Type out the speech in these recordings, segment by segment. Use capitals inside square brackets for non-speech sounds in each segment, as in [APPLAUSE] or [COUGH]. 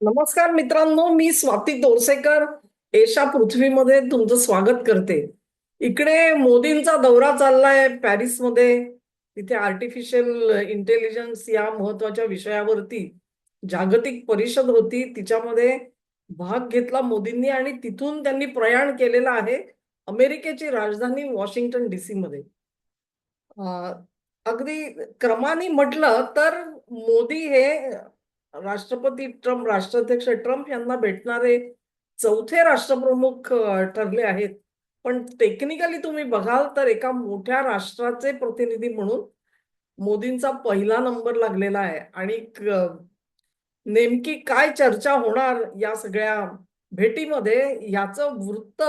नमस्कार मित्रांनो मी स्वाती दोरसेकर एशा पृथ्वीमध्ये तुमचं स्वागत करते. इकडे मोदींचा दौरा चाललाय पॅरिसमध्ये. तिथे आर्टिफिशियल इंटेलिजन्स या महत्त्वाच्या विषयावरती जागतिक परिषद होती. तिच्यामध्ये भाग घेतला मोदींनी आणि तिथून त्यांनी प्रयाण केलेलं आहे अमेरिकेची राजधानी वॉशिंग्टन डीसी मध्ये अगदी क्रमाने म्हटलं तर मोदी हे राष्ट्रपती ट्रम्प राष्ट्राध्यक्ष ट्रम्प यांना भेटणारे चौथे राष्ट्रप्रमुख ठरले आहेत. पण टेक्निकली तुम्ही बघाल तर एका मोठ्या राष्ट्राचे प्रतिनिधी म्हणून मोदींचा पहिला नंबर लागलेला आहे. आणि नेमकी काय चर्चा होणार या सगळ्या भेटीमध्ये याचं वृत्त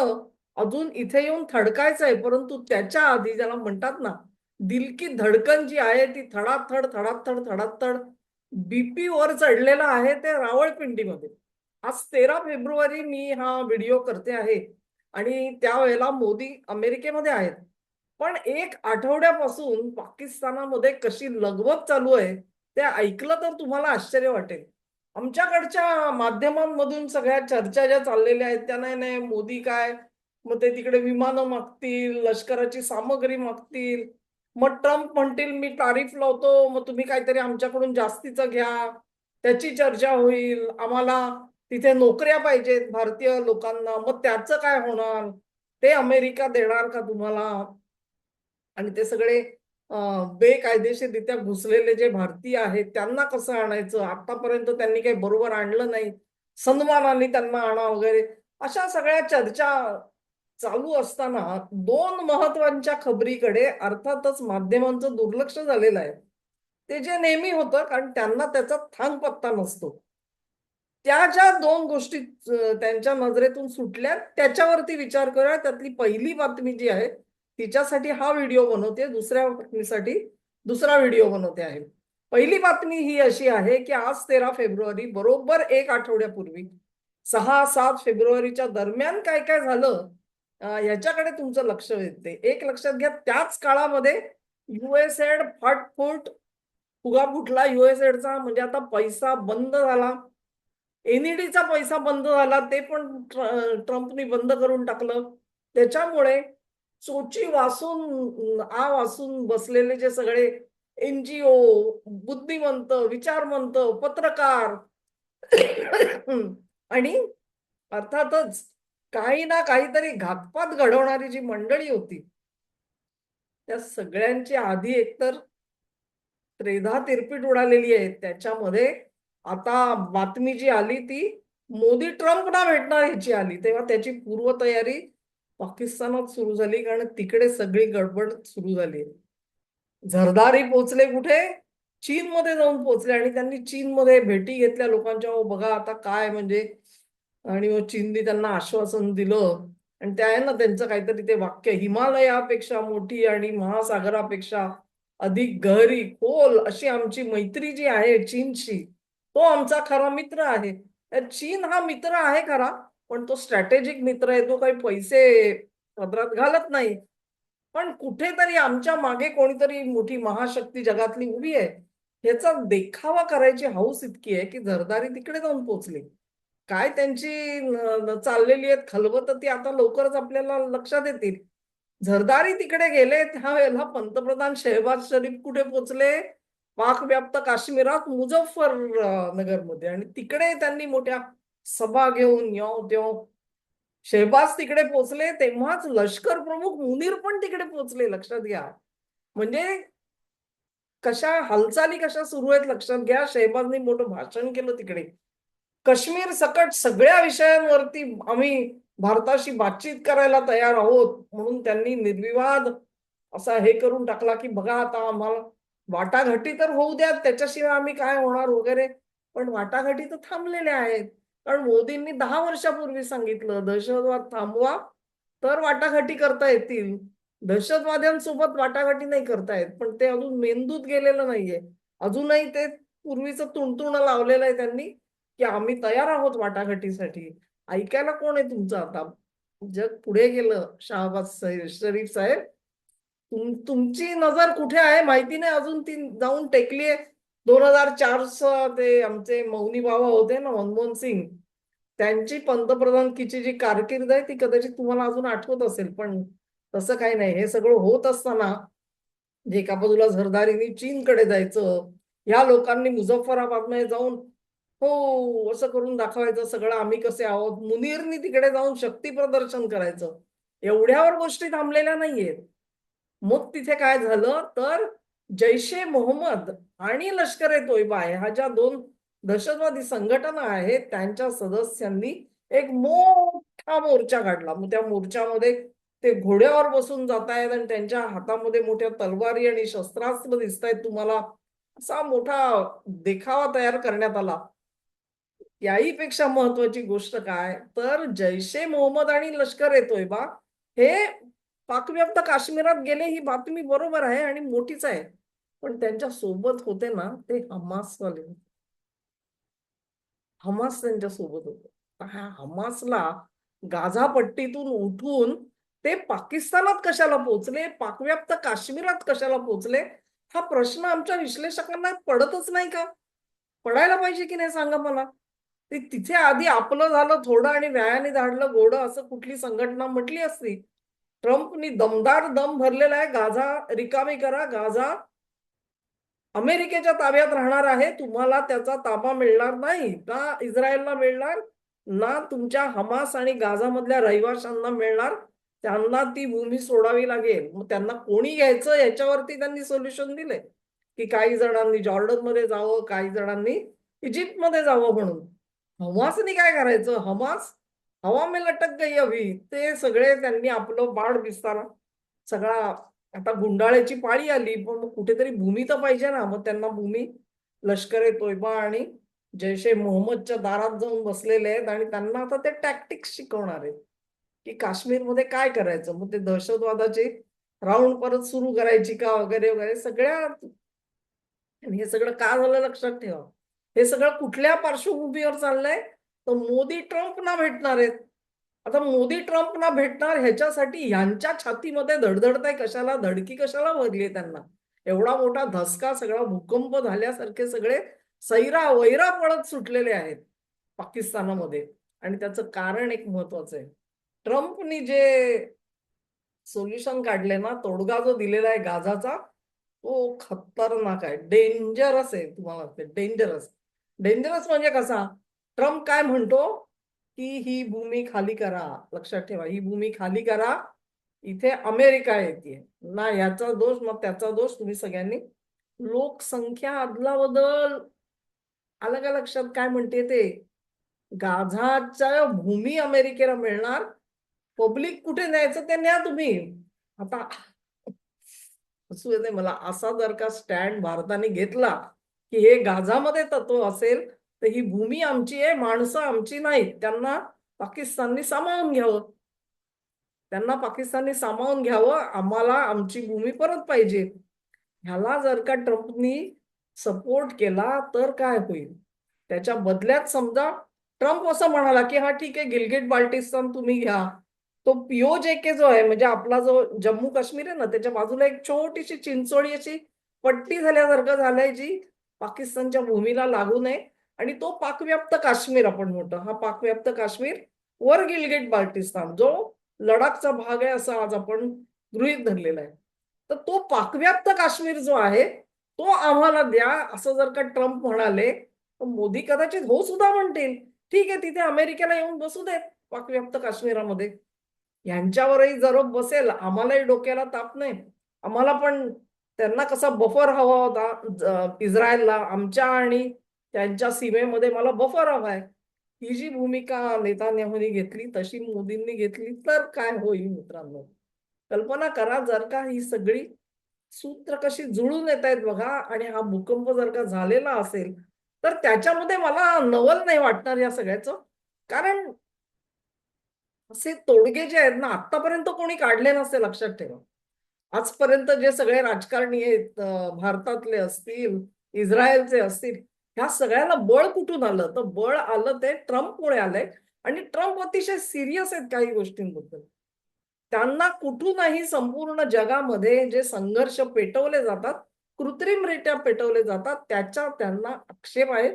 अजून इथे येऊन थडकायचं आहे. परंतु त्याच्या आधी ज्याला म्हणतात ना दिल की धडकन जी आहे ती थडाथड थडाथड थडाथड बीपी वर चढलेला आहे ते रावळपिंडीमध्ये. आज तेरा फेब्रुवारी मी हा व्हिडिओ करते आहे आणि त्यावेळेला मोदी अमेरिकेमध्ये आहेत. पण एक आठवड्यापासून पाकिस्तानामध्ये कशी लगबग चालू आहे ते ऐकलं तर तुम्हाला आश्चर्य वाटेल. आमच्याकडच्या माध्यमांमधून सगळ्या चर्चा ज्या चाललेल्या आहेत त्या नाही नाही मोदी काय? मग ते तिकडे विमानं मागतील लष्कराची सामग्री मागतील. मग ट्रम्प म्हणतील मी तारीफ लावतो मग तुम्ही काहीतरी आमच्याकडून जास्तीचं घ्या. त्याची चर्चा होईल. आम्हाला तिथे नोकऱ्या पाहिजेत भारतीय लोकांना. मग त्याचं काय होणार? ते अमेरिका देणार का तुम्हाला? आणि ते सगळे बेकायदेशीररित्या घुसलेले जे भारतीय आहेत त्यांना कसं आणायचं? आतापर्यंत त्यांनी काही बरोबर आणलं नाही. सन्मानाने त्यांना आणा वगैरे. अशा सगळ्या चर्चा चालू असताना दोन महत्त्वाच्या खबरीकडे अर्थातच माध्यमांचं दुर्लक्ष झालेलं आहे. ते जे नेहमी होतं कारण त्यांना त्याचा थांग पत्ता नसतो. त्या ज्या दोन गोष्टी त्यांच्या नजरेतून सुटल्या त्याच्यावरती विचार करूया त्यातली पहिली बातमी जी आहे तिच्यासाठी हा व्हिडिओ बनवते. दुसऱ्या बातमीसाठी दुसरा व्हिडिओ बनवते आहे. पहिली बातमी ही अशी आहे की आज तेरा फेब्रुवारी बरोबर एक आठवड्यापूर्वी सहा सात फेब्रुवारीच्या दरम्यान काय काय झालं याच्याकडे तुमचं लक्ष येते एक लक्षात घ्या त्याच काळामध्ये युएसएड फाटफूट फुगा फुटला युएसएडचा म्हणजे आता पैसा बंद झाला. एनईडीचा पैसा बंद झाला ते पण ट्रम्पनी बंद करून टाकलं. त्याच्यामुळे चोची वासून आ वासून बसलेले जे सगळे एनजीओ बुद्धिमंत विचारमंत पत्रकार [COUGHS] आणि अर्थातच काही ना काहीतरी घातपात घडवणारी जी मंडळी होती त्या सगळ्यांची आधी एकतर त्रेधा तिरपीट उडालेली आहे. त्याच्यामध्ये आता बातमी जी आली ती मोदी ट्रम्पना भेटणार ह्याची आली. तेव्हा त्याची पूर्वतयारी पाकिस्तानात सुरू झाली कारण तिकडे सगळी गडबड सुरू झाली. झरदारी पोचले कुठे? चीनमध्ये जाऊन पोचले आणि त्यांनी चीनमध्ये भेटी घेतल्या लोकांच्या. बघा आता काय म्हणजे आणि मग चीनने त्यांना आश्वासन दिलं. आणि त्या आहे ना त्यांचं काहीतरी ते वाक्य हिमालयापेक्षा मोठी आणि महासागरापेक्षा अधिक गहरी खोल अशी आमची मैत्री जी आहे चीनशी तो आमचा खरा मित्र आहे. चीन हा मित्र आहे खरा पण तो स्ट्रॅटेजिक मित्र आहे. तो काही पैसे पदरात घालत नाही. पण कुठेतरी आमच्या मागे कोणीतरी मोठी महाशक्ती जगातली उभी आहे. ह्याचा देखावा करायची हौस इतकी आहे की झरदारी तिकडे जाऊन पोहोचली काय त्यांची चाललेली आहेत खलबत ती आता लवकरच आपल्याला लक्षात येतील. झरदारी तिकडे गेले त्यावेळेला पंतप्रधान शहबाज शरीफ कुठे पोचले? पाक व्याप्त काश्मीरात मुझफ्फर नगरमध्ये आणि तिकडे त्यांनी मोठ्या सभा घेऊन यो त्यो शहबाज तिकडे पोचले तेव्हाच लष्कर प्रमुख मुनीर पण तिकडे पोचले लक्षात घ्या. म्हणजे कशा हालचाली कशा सुरू आहेत लक्षात घ्या. शहबाजनी मोठं भाषण केलं तिकडे. काश्मीर सकट सगळ्या विषयांवरती आम्ही भारताशी बातचीत करायला तयार आहोत. म्हणून त्यांनी निर्विवाद असा हे करून टाकला की बघा आता आम्हाला वाटाघाटी तर होऊ द्या त्याच्याशिवाय आम्ही काय होणार वगैरे. पण वाटाघाटी तर थांबलेल्या आहेत. कारण मोदींनी दहा वर्षापूर्वी सांगितलं दहशतवाद थांबवा तर वाटाघाटी करता येतील. दहशतवाद्यांसोबत वाटाघाटी नाही करता येत पण ते अजून मेंदूत गेलेलं नाहीये. अजूनही ते पूर्वीचं तुणतुण लावलेलं आहे त्यांनी. की आम्ही तयार आहोत वाटाघाटीसाठी. ऐकायला कोण आहे तुमचं आता? जग पुढे गेलं शहाबाज साहेब शरीफ साहेब. तुम तुमची नजर कुठे आहे? माहिती नाही अजून ती जाऊन टेकलीये दोन हजार चार ते आमचे मौनी बाबा होते ना मनमोहन सिंग. त्यांची पंतप्रधानकीची जी कारकीर्द आहे ती कदाचित तुम्हाला अजून आठवत असेल पण तसं काही नाही. हे सगळं होत असताना जे एका बाजूला झरदारीने चीनकडे जायचं ह्या लोकांनी मुझफ्फराबादमध्ये जाऊन हो असं करून दाखवायचं सगळं आम्ही कसे आहोत? मुनीरनी तिकडे जाऊन शक्ती प्रदर्शन करायचं. एवढ्यावर गोष्टी थांबलेल्या नाहीयेत. मग तिथे काय झालं? तर जैशे मोहम्मद आणि लष्कर ए तोयबा ह्या ज्या दोन दहशतवादी संघटना आहेत त्यांच्या सदस्यांनी एक मोठा मोर्चा काढला. मग त्या मोर्चामध्ये ते घोड्यावर बसून जात आहेत आणि त्यांच्या हातामध्ये मोठ्या तलवारी आणि शस्त्रास्त्र दिसत आहेत तुम्हाला असा मोठा देखावा तयार करण्यात आला. याही पेक्षा महत्वाची गोष्ट काय? तर जैशे मोहम्मद आणि लष्कर येतोय बा. हे पाकव्याप्त काश्मीरात गेले ही बातमी बरोबर आहे आणि मोठीच आहे. पण त्यांच्यासोबत होते ना ते हमासवाले. होते हमास त्यांच्यासोबत होते. ह्या हमासला गाझा पट्टीतून उठून ते पाकिस्तानात कशाला पोहोचले? पाकव्याप्त काश्मीरात कशाला पोहोचले? हा प्रश्न आमच्या विश्लेषकांना पडतच नाही का? पडायला पाहिजे की नाही सांगा मला? ते तिथे आधी आपलं झालं थोडं आणि व्यायाने धाडलं गोडं असं कुठली संघटना म्हटली असती. ट्रम्पनी दमदार दम भरलेला आहे. गाझा रिकामी करा. गाझा अमेरिकेच्या ताब्यात राहणार आहे. तुम्हाला त्याचा ताबा मिळणार नाही. ना इस्रायलला मिळणार ना तुमच्या हमास आणि गाझामधल्या रहिवाशांना मिळणार. त्यांना ती भूमी सोडावी लागेल. मग त्यांना कोणी घ्यायचं? याच्यावरती त्यांनी सोल्युशन दिले. की काही जणांनी जॉर्डनमध्ये जावं काही जणांनी इजिप्तमध्ये जावं म्हणून. हमासनी काय करायचं हमास हवा में लटक गई हवी ते सगळे त्यांनी आपलं बाळ विस्तारा सगळा आता गुंडाळ्याची पाळी आली पण मग कुठेतरी भूमी तर पाहिजे ना. मग त्यांना भूमी लष्कर तोयबा आणि जैशे मोहम्मदच्या दारात जाऊन बसलेले आहेत आणि त्यांना आता ते टॅक्टिक्स शिकवणार आहेत. की काश्मीरमध्ये काय करायचं? मग ते दहशतवादाचे राऊंड परत सुरू करायची का? वगैरे वगैरे सगळ्या आणि हे सगळं का झालं लक्षात ठेवा. हे सगळं कुठल्या पार्श्वभूमीवर चाललंय? तर मोदी ट्रम्पना भेटणार आहेत. आता मोदी ट्रम्पना भेटणार ह्याच्यासाठी ह्यांच्या छातीमध्ये धडधडताय कशाला? धडकी कशाला भरली त्यांना? एवढा मोठा धसका सगळा भूकंप झाल्यासारखे सगळे सैरा वैरा पळत सुटलेले आहेत पाकिस्तानामध्ये. आणि त्याचं कारण एक महत्वाचं आहे. ट्रम्पनी जे सोल्युशन काढले ना तोडगा जो दिलेला आहे गाझाचा तो खतरनाक आहे. डेंजरस आहे तुम्हाला डेंजरस. डेंजरस म्हणजे कसा? ट्रम्प काय म्हणतो? की ही भूमी खाली करा. लक्षात ठेवा ही भूमी खाली करा. इथे अमेरिका येते. ना याचा दोष मग त्याचा दोष तुम्ही सगळ्यांनी लोकसंख्या अदला बदल आलं का लक्षात काय म्हणते ते? गाझाच्या भूमी अमेरिकेला मिळणार. पब्लिक कुठे न्यायचं ते न्या तुम्ही. आता असू येते मला असा जर का स्टँड भारताने घेतला की हे गाझामध्ये तत्व असेल तर ही भूमी आमची आहे माणसं आमची नाहीत. त्यांना पाकिस्ताननी सामावून घ्यावं. त्यांना पाकिस्ताननी सामावून घ्यावं आम्हाला आमची भूमी परत पाहिजे. ह्याला जर का ट्रम्पनी सपोर्ट केला तर काय होईल? त्याच्या बदल्यात समजा ट्रम्प असं म्हणाला की हा ठीक आहे गिलगिट बाल्टिस्तान तुम्ही घ्या. तो पिओ जे के जो आहे म्हणजे आपला जो जम्मू काश्मीर आहे ना त्याच्या बाजूला एक छोटीशी चिंचोळी अशी पट्टी झाल्यासारखं झालंय जी पाकिस्तानच्या भूमीला लागू नये आणि तो पाकव्याप्त काश्मीर आपण म्हणतो. हा पाकव्याप्त काश्मीर वर गिलगेट बाल्टिस्तान जो लडाखचा भाग आहे असं आज आपण गृहित धरलेला आहे. तर तो पाकव्याप्त काश्मीर जो आहे तो आम्हाला द्या. असं जर का ट्रम्प म्हणाले तर मोदी कदाचित हो सुद्धा म्हणतील. ठीक आहे तिथे अमेरिकेला येऊन बसू देत पाकव्याप्त काश्मीरामध्ये. यांच्यावरही जर बसेल आम्हालाही डोक्याला ताप नाही. आम्हाला पण त्यांना कसा बफर हवा होता इस्रायलला आमच्या आणि त्यांच्या सीमेमध्ये मला बफर हवाय. ही जी भूमिका नेतान्याहूनी घेतली तशी मोदींनी घेतली तर काय होईल मित्रांनो? कल्पना करा जर का ही सगळी सूत्र कशी जुळून येत आहेत बघा आणि हा भूकंप जर का झालेला असेल तर त्याच्यामध्ये मला नवल नाही वाटणार या सगळ्याचं. कारण असे तोडगे जे आहेत ना आतापर्यंत कोणी काढले नसते लक्षात ठेवा. आजपर्यंत जे सगळे राजकारणी आहेत भारतातले असतील इस्रायलचे असतील ह्या सगळ्याला बळ कुठून आलं? तर बळ आलं ते ट्रम्पमुळे आलंय. आणि ट्रम्प अतिशय सिरियस आहेत काही गोष्टींबद्दल. त्यांना कुठूनही संपूर्ण जगामध्ये जे संघर्ष पेटवले जातात कृत्रिमरित्या पेटवले जातात त्याच्या त्यांना आक्षेप आहे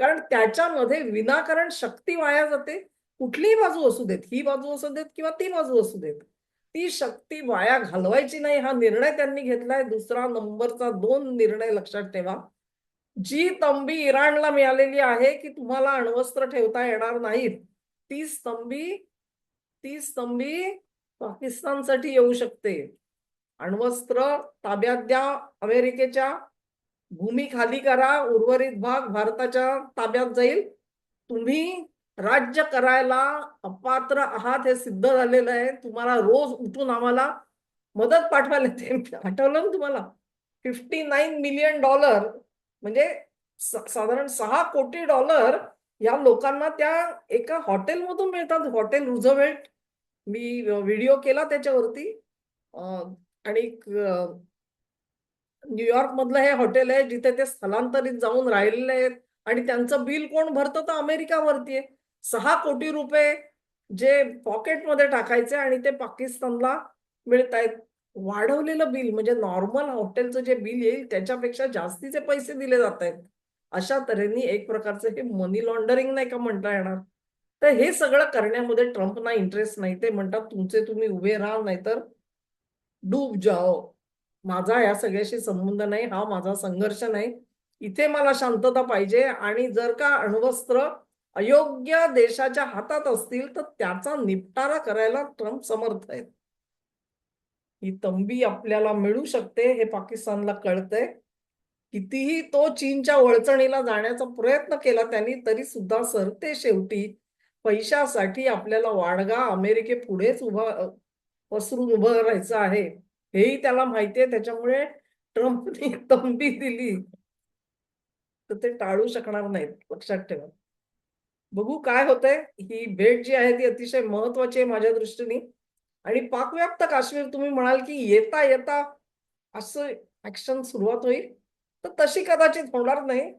कारण त्याच्यामध्ये विनाकारण शक्ती वाया जाते. कुठलीही बाजू असू देत ही बाजू असू देत किंवा ती बाजू असू देत. ती शक्ती वाया घालवायची नाही. हा निर्णय त्यांनी घेतलाय. दुसरा नंबरचा दोन निर्णय लक्षात ठेवा. जी तंबी इराणला मिळालेली आहे की तुम्हाला अण्वस्त्र ठेवता येणार नाहीत ती स्तंभी ती स्तंभी पाकिस्तानसाठी येऊ शकते. अण्वस्त्र ताब्यात द्या. अमेरिकेच्या भूमी खाली करा. उर्वरित भाग भारताच्या ताब्यात जाईल. तुम्ही राज्य करायला अपात्र आहात हे सिद्ध झालेलं आहे. तुम्हाला रोज उठून आम्हाला मदत पाठवायला ते आठवलं ना तुम्हाला? फिफ्टी नाईन मिलियन डॉलर म्हणजे साधारण सहा कोटी डॉलर या लोकांना त्या एका हॉटेलमधून मिळतात. Hotel Roosevelt. मी व्हिडिओ केला त्याच्यावरती. आणि न्यूयॉर्क मधलं हे हॉटेल आहे जिथे ते स्थलांतरित जाऊन राहिलेले आहेत. आणि त्यांचं बिल कोण भरतं? तर अमेरिका आहे. सहा कोटी रुपये जे पॉकेटमध्ये टाकायचे आणि ते पाकिस्तानला मिळत आहेत वाढवलेलं बिल म्हणजे नॉर्मल हॉटेलचं जे बिल येईल त्याच्यापेक्षा जास्तीचे पैसे दिले जात आहेत अशा तऱ्हेने एक प्रकारचं हे मनी लॉन्डरिंग नाही का म्हणता येणार? तर हे सगळं करण्यामध्ये ट्रम्पना इंटरेस्ट नाही. ते म्हणतात तुमचे तुम्ही उभे राहा नाहीतर डूब जाओ. माझा या सगळ्याशी संबंध नाही हा माझा संघर्ष नाही. इथे मला शांतता पाहिजे आणि जर का अण्वस्त्र अयोग्य देशाच्या हातात असतील तर त्याचा निपटारा करायला ट्रम्प समर्थ आहेत. ही तंबी आपल्याला मिळू शकते हे पाकिस्तानला कळतंय. कितीही तो चीनच्या वळचणीला जाण्याचा प्रयत्न केला त्यांनी तरी सुद्धा सरते शेवटी पैशासाठी आपल्याला वाडगा अमेरिके पुढेच उभा पसरून उभं राहायचं आहे. हेही त्याला माहितीये त्याच्यामुळे ट्रम्पनी तंबी दिली. तर ते टाळू शकणार नाहीत लक्षात ठेवा. बघू काय होतंय. ही भेट जी आहे ती अतिशय महत्वाची आहे माझ्या दृष्टीने. आणि पाकव्याप्त काश्मीर तुम्ही म्हणाल की येता येता असं ऍक्शन सुरुवात होईल. तर तशी कदाचित होणार नाही.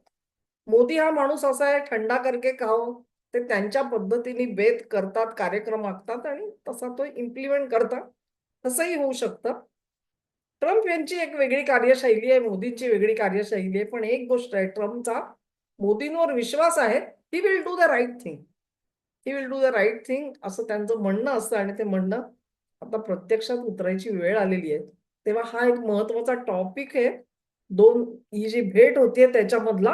मोदी हा माणूस असा आहे थंडा करके खाओ. ते त्यांच्या पद्धतीने बेत करतात कार्यक्रम आखतात आणि तसा तो इम्प्लिमेंट करतात. तसंही होऊ शकतं. ट्रम्प यांची एक वेगळी कार्यशैली आहे मोदींची वेगळी कार्यशैली आहे. पण एक गोष्ट आहे ट्रम्पचा मोदींवर विश्वास आहे. He will do the right thing he will do the right thing असं त्यांचं म्हणणं असतं आणि ते म्हणणं आता प्रत्यक्षात उतरायची वेळ आलेली आहे. तेव्हा हा एक महत्त्वाचा टॉपिक आहे. दोन ही जी भेट होतीये त्याच्यामधला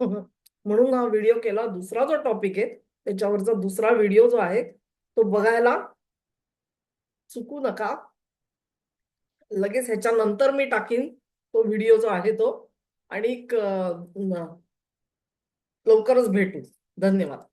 म्हणून हा व्हिडिओ केला. दुसरा जो टॉपिक आहे त्याच्यावरचा दुसरा व्हिडिओ जो आहे तो बघायला चुकू नका. लगेच ह्याच्यानंतर मी टाकीन तो व्हिडिओ जो आहे तो. आणि लवकरच भेटू. धन्यवाद.